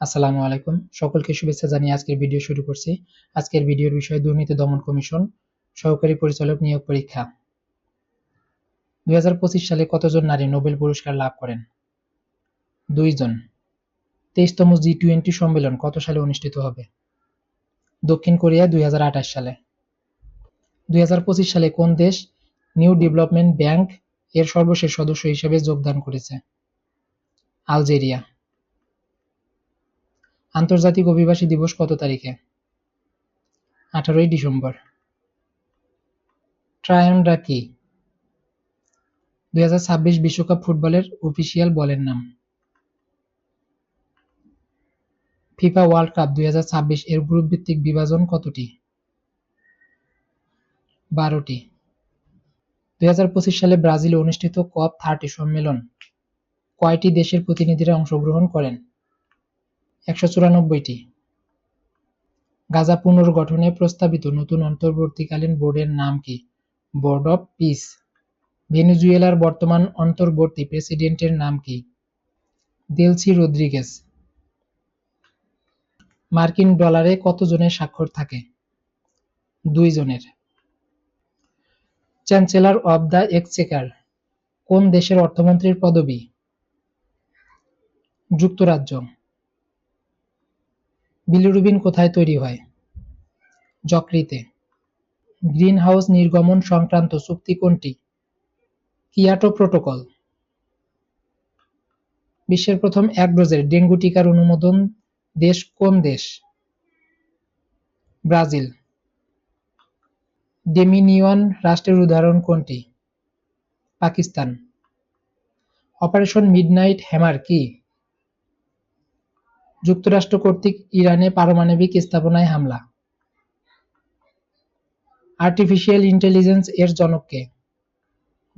আসসালামু আলাইকুম। সকলকে শুভেচ্ছা জানিয়ে আজকের ভিডিও শুরু করছি। আজকের ভিডিওর বিষয় দুর্নীতি দমন কমিশন সহকারী পরিচালক নিয়োগ পরীক্ষা। দুই সালে কতজন নারী নোবেল পুরস্কার লাভ করেন? দুইজন। তেইশতম জি টোয়েন্টি সম্মেলন কত সালে অনুষ্ঠিত হবে? দক্ষিণ কোরিয়া দুই হাজার আঠাশ সালে। দুই হাজার পঁচিশ সালে কোন দেশ নিউ ডেভেলপমেন্ট ব্যাংক এর সর্বশেষ সদস্য হিসেবে যোগদান করেছে? আলজেরিয়া। আন্তর্জাতিক অভিবাসী দিবস কত তারিখে? আঠারোই ডিসেম্বর। ট্রায়ানরা কি? দুই বিশ্বকাপ ফুটবলের অফিসিয়াল বলের নাম। ফিফা ওয়ার্ল্ড কাপ দুই হাজার ছাব্বিশ এর গ্রুপ ভিত্তিক বিভাজন কতটি? বারোটি। দুই হাজার পঁচিশ সালে ব্রাজিলে অনুষ্ঠিত কপ থার্টি সম্মেলন। কয়টি দেশের প্রতিনিধিরা অংশগ্রহণ করেন? একশো চুরানব্বইটি। গাজা পুনর্গঠনে প্রস্তাবিত নতুন অন্তর্বর্তীকালীন বোর্ডের নাম কি? Board of peace. ভেনেজুয়েলার বর্তমান অন্তর্বর্তী প্রেসিডেন্টের নাম কি? Delcy Rodriguez. মার্কিন ডলারে কত জনের স্বাক্ষর থাকে? দুই জনের চ্যান্সেলর অব দ্য এক্সচেকার কোন দেশের অর্থমন্ত্রীর পদবি? যুক্তরাজ্য। বিলিরুবিন কোথায় তৈরি হয়? যকৃতে। গ্রিনহাউস নির্গমন সংক্রান্ত চুক্তি কোনটি? Kyoto protocol. বিশ্বের প্রথম এক ডোজের ডেঙ্গু টিকার অনুমোদন দেশ কোন দেশ? ব্রাজিল। ডেমিনিয়ন রাষ্ট্রের উদাহরণ কোনটি? পাকিস্তান। অপারেশন মিডনাইট হ্যামার কি? যুক্তরাষ্ট্র কর্তৃক ইরানে পারমাণবিক স্থাপনায় হামলা। আর্টিফিশিয়াল ইন্টেলিজেন্স এর জনক কে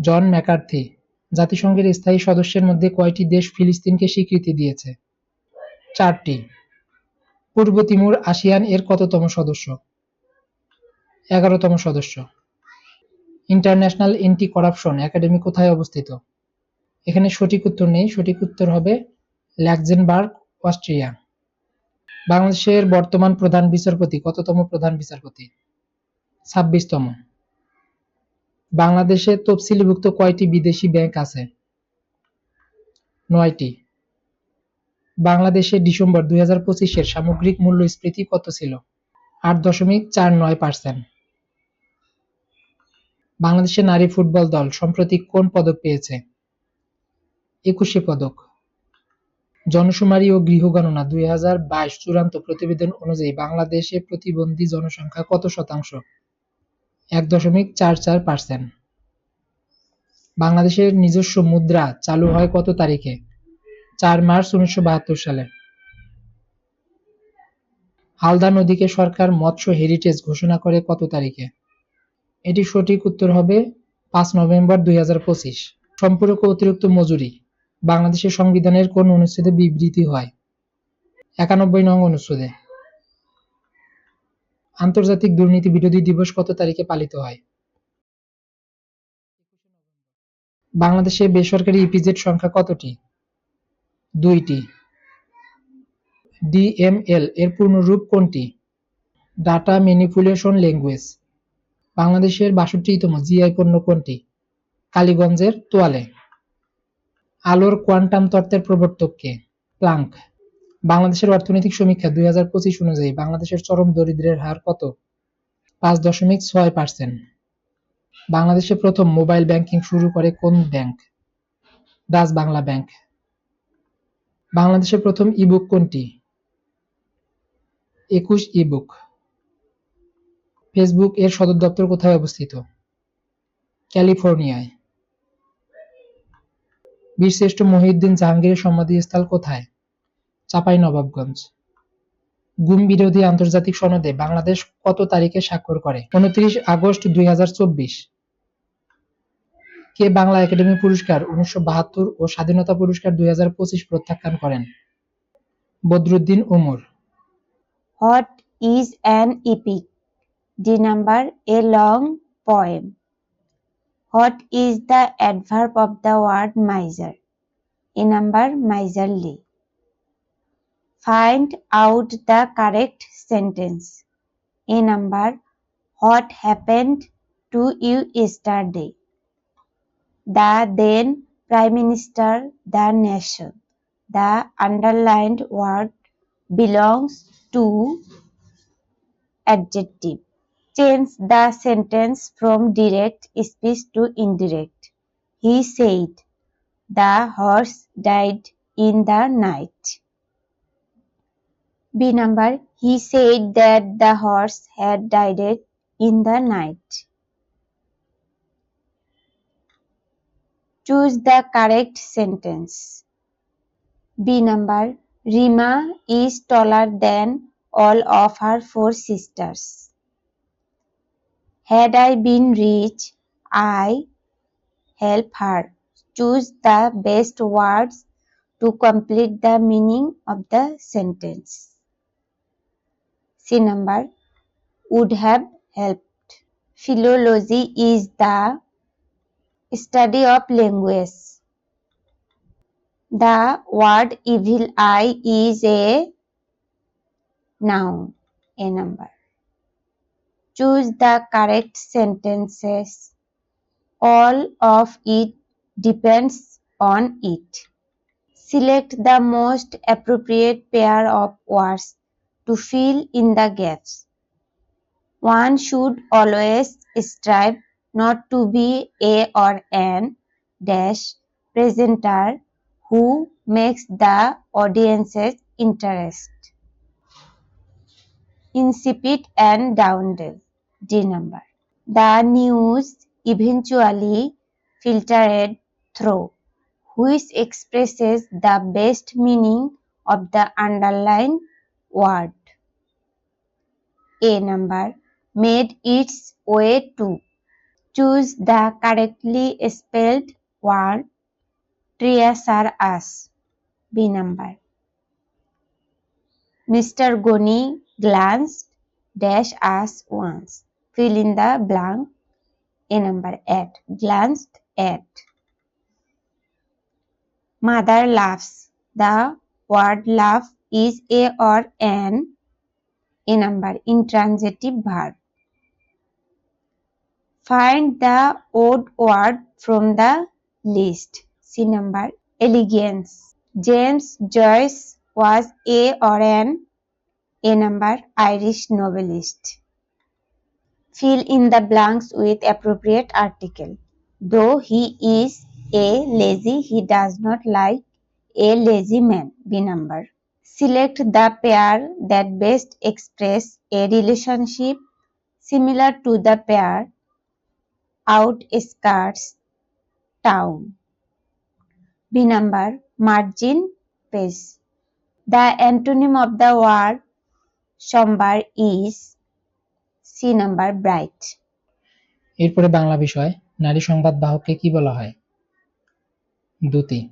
জন ম্যাকার্থি, জাতিসংঘের স্থায়ী সদস্যের মধ্যে কয়টি দেশ ফিলিস্তিনকে স্বীকৃতি দিয়েছে? চারটি। পূর্ব তিমুর আসিয়ান এর কততম সদস্য? এগারোতম সদস্য। ইন্টারন্যাশনাল এন্টি করাপশন একাডেমি কোথায় অবস্থিত? এখানে সঠিক উত্তর নেই। সঠিক উত্তর হবে ল্যাকজেনবার্গ অস্ট্রিয়া। বাংলাদেশের বর্তমান প্রধান বিচারপতি, কততম প্রধান বিচারপতি? ছাব্বিশতম। বাংলাদেশে তফসিলিভুক্ত কয়টি বিদেশি ব্যাংক আছে? নয়টি। বাংলাদেশে ডিসেম্বর দুই হাজার পঁচিশের সামগ্রিক মূল্যস্ফীতি কত ছিল? আট দশমিক চার নয় পার্সেন্ট। বাংলাদেশের নারী ফুটবল দল সম্প্রতি কোন পদক পেয়েছে? একুশে পদক। জনশুমারি ও গৃহগণনা দুই হাজার বাইশ চূড়ান্ত প্রতিবেদন অনুযায়ী বাংলাদেশে প্রতিবন্ধী জনসংখ্যা কত শতাংশ? এক দশমিক চার চার পার্সেন্ট বাংলাদেশের নিজস্ব মুদ্রা চালু হয় কত তারিখে? চার মার্চ উনিশশো বাহাত্তর সালে। হালদা নদীকে সরকার মৎস্য হেরিটেজ ঘোষণা করে কত তারিখে? এটি সঠিক উত্তর হবে পাঁচ নভেম্বর দুই হাজার পঁচিশ। সম্পূরক অতিরিক্ত মজুরি। বাংলাদেশের সংবিধানের কোন অনুচ্ছেদে বিবৃতি হয়? একানব্বই নং অনুচ্ছেদে। আন্তর্জাতিক দুর্নীতি বিরোধী দিবস কত তারিখে পালিত হয়? বাংলাদেশে বেসরকারি ইপিজেড সংখ্যা কতটি? দুইটি। ডিএমএল এর পূর্ণরূপ কোনটি? Data manipulation language. বাংলাদেশের বাষট্টিতম জিআই পণ্য কোনটি? কালীগঞ্জের তোয়ালে। আলোর কোয়ান্টাম তত্ত্বের প্রবর্তক কে? প্লাঙ্ক। বাংলাদেশের অর্থনৈতিক সমীক্ষা দুই হাজার পঁচিশ অনুযায়ী বাংলাদেশের চরম দরিদ্রের হার কত? পাঁচ দশমিক ছয় পার্সেন্ট। বাংলাদেশে প্রথম মোবাইল ব্যাংকিং শুরু করে কোন ব্যাংক? Dutch Bangla bank. বাংলাদেশের প্রথম ইবুক কোনটি? একুশ ইবুক। ফেসবুক এর সদর দপ্তর কোথায় অবস্থিত? ক্যালিফোর্নিয়ায়। বীরশ্রেষ্ঠ মহিউদ্দিন জাহাঙ্গীরের সমাধিস্থল কোথায়? চাপাই নবাবগঞ্জ গুম বিরোধী আন্তর্জাতিক সনদে বাংলাদেশ কত তারিখে স্বাক্ষর করে? উনত্রিশ আগস্ট দুই কে বাংলা একাডেমি পুরস্কার উনিশশো বাহাত্তর ও স্বাধীনতা পুরস্কার দুই হাজার পঁচিশ প্রত্যাখ্যান করেন? Badruddin Umar. What is an epic? The number a long poem. What is the adverb of the word miser? A number miserly. Find out the correct sentence. A number What happened to you yesterday? The then Prime Minister, the nation. The underlined word belongs to adjective. Change the sentence from direct speech to indirect. He said, The horse died in the night. B number He said that the horse had died in the night. Choose the correct sentence. B number Rima is taller than all of her four sisters. Had I been rich, I help her. Choose the best words to complete the meaning of the sentence. C number would have helped. Philology is the study of language. The word evil eye is a noun, a number. Choose the correct sentences. All of it depends on it. Select the most appropriate pair of words to fill in the gaps. One should always strive not to be a or an dash presenter who makes the audience's interest insipid and downdale. D number. The news eventually filtered through, which expresses the best meaning of the underlined word. A number made its way to. Choose the correctly spelled word treasure us. B number. Mr. Goni glanced dash us once. Fill in the blank. A number at. Glanced at. Mother laughs. The word laugh is a or an. A number intransitive verb. Find the odd word from the list. C number elegance. James Joyce was a or an a number Irish novelist. Fill in the blanks with appropriate article. Though he is a lazy, he does not like a lazy man. B number. Select the pair that best express a relationship similar to the pair outskirts town. B number margin page. The antonym of the word somber is C number bright. এরপরে বাংলা বিষয়, নারী সংবাদ বাহককে কি বলা হয়? দ্যুতি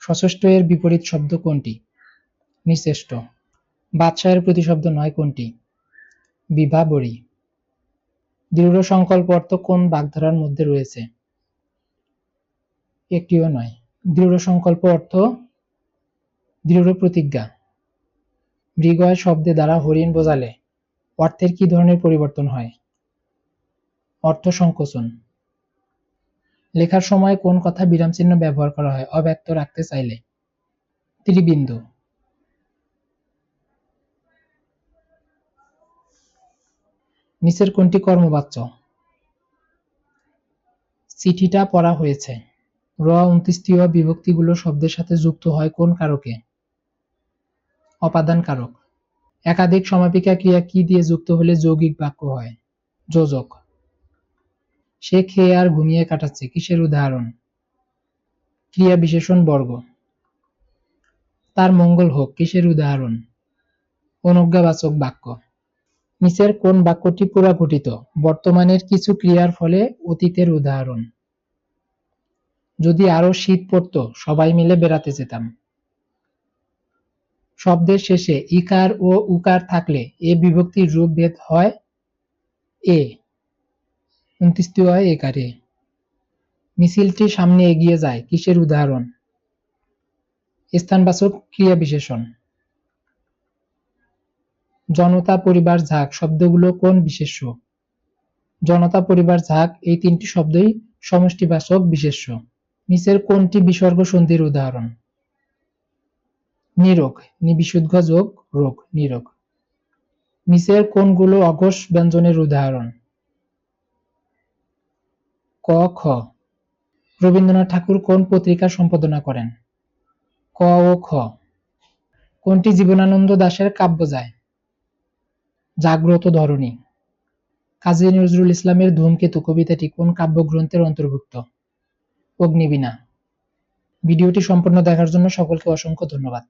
সচেষ্ট এর বিপরীত শব্দ কোনটি? নিচেষ্ট, বাদশাহের প্রতিশব্দ নয় কোনটি? বিভা বড়ি দৃঢ় সংকল্প অর্থ কোন বাগধারার মধ্যে রয়েছে? একটিও নয়। দৃঢ় সংকল্প অর্থ দৃঢ় প্রতিজ্ঞা। মৃগয় শব্দে দ্বারা হরিণ বোঝালে। অর্থের কি ধরনের পরিবর্তন হয়? অর্থ সংকোচন। লেখার সময় কোন কথা বিরাম চিহ্ন ব্যবহার করা হয়, অব্যক্ত রাখতে চাইলে? ত্রিবিন্দু। নিচের কোনটি কর্মবাচ্য? চিঠিটা পড়া হয়েছে। র উনত্রিশতীয় বিভক্তিগুলো শব্দের সাথে যুক্ত হয় কোন কারকে? অপাদান কারক। একাধিক সমাপিকা ক্রিয়া কি দিয়ে যুক্ত হলে যৌগিক বাক্য হয়? যোজক। সে খেয়ে আর ঘুমিয়ে কাটাচ্ছে, কিসের উদাহরণ? ক্রিয়া বিশেষণ বর্গ। তার মঙ্গল হোক, কিসের উদাহরণ? অনুজ্ঞাবাচক বাক্য। নিচের কোন বাক্যটি পুরাঘটিত? বর্তমানের কিছু ক্রিয়ার ফলে অতীতের উদাহরণ। যদি আরও শীত পড়তো, সবাই মিলে বেড়াতে যেতাম। শব্দের শেষে ইকার ও উকার থাকলে এ বিভক্তির রূপ ভেদ হয় এ। উনত্রিশটি হয় একারে। মিছিলটি সামনে এগিয়ে যায় কিসের উদাহরণ? স্থানবাচক ক্রিয়া বিশেষণ জনতা, পরিবার, ঝাঁক শব্দগুলো কোন বিশেষ্য? জনতা, পরিবার, ঝাঁক এই তিনটি শব্দই সমষ্টিবাচক বিশেষ্য। নিচের কোনটি বিসর্গ সন্ধির উদাহরণ? নিরোগ, নিবিশুদ্ধ যোগ, রোগ, নিরোগ। নিচের কোনগুলো অঘোষ ব্যঞ্জনের উদাহরণ। ক, খ। রবীন্দ্রনাথ ঠাকুর কোন পত্রিকা সম্পাদনা করেন? ক ও খ। কোনটি জীবনানন্দ দাশের কাব্যজায় জাগ্রত ধরনী কাজী নজরুল ইসলামের ধূমকেতু কবিতাটি কোন কাব্যগ্রন্থের অন্তর্ভুক্ত? অগ্নিবীণা। ভিডিওটি সম্পূর্ণ দেখার জন্য সকলকে অসংখ্য ধন্যবাদ।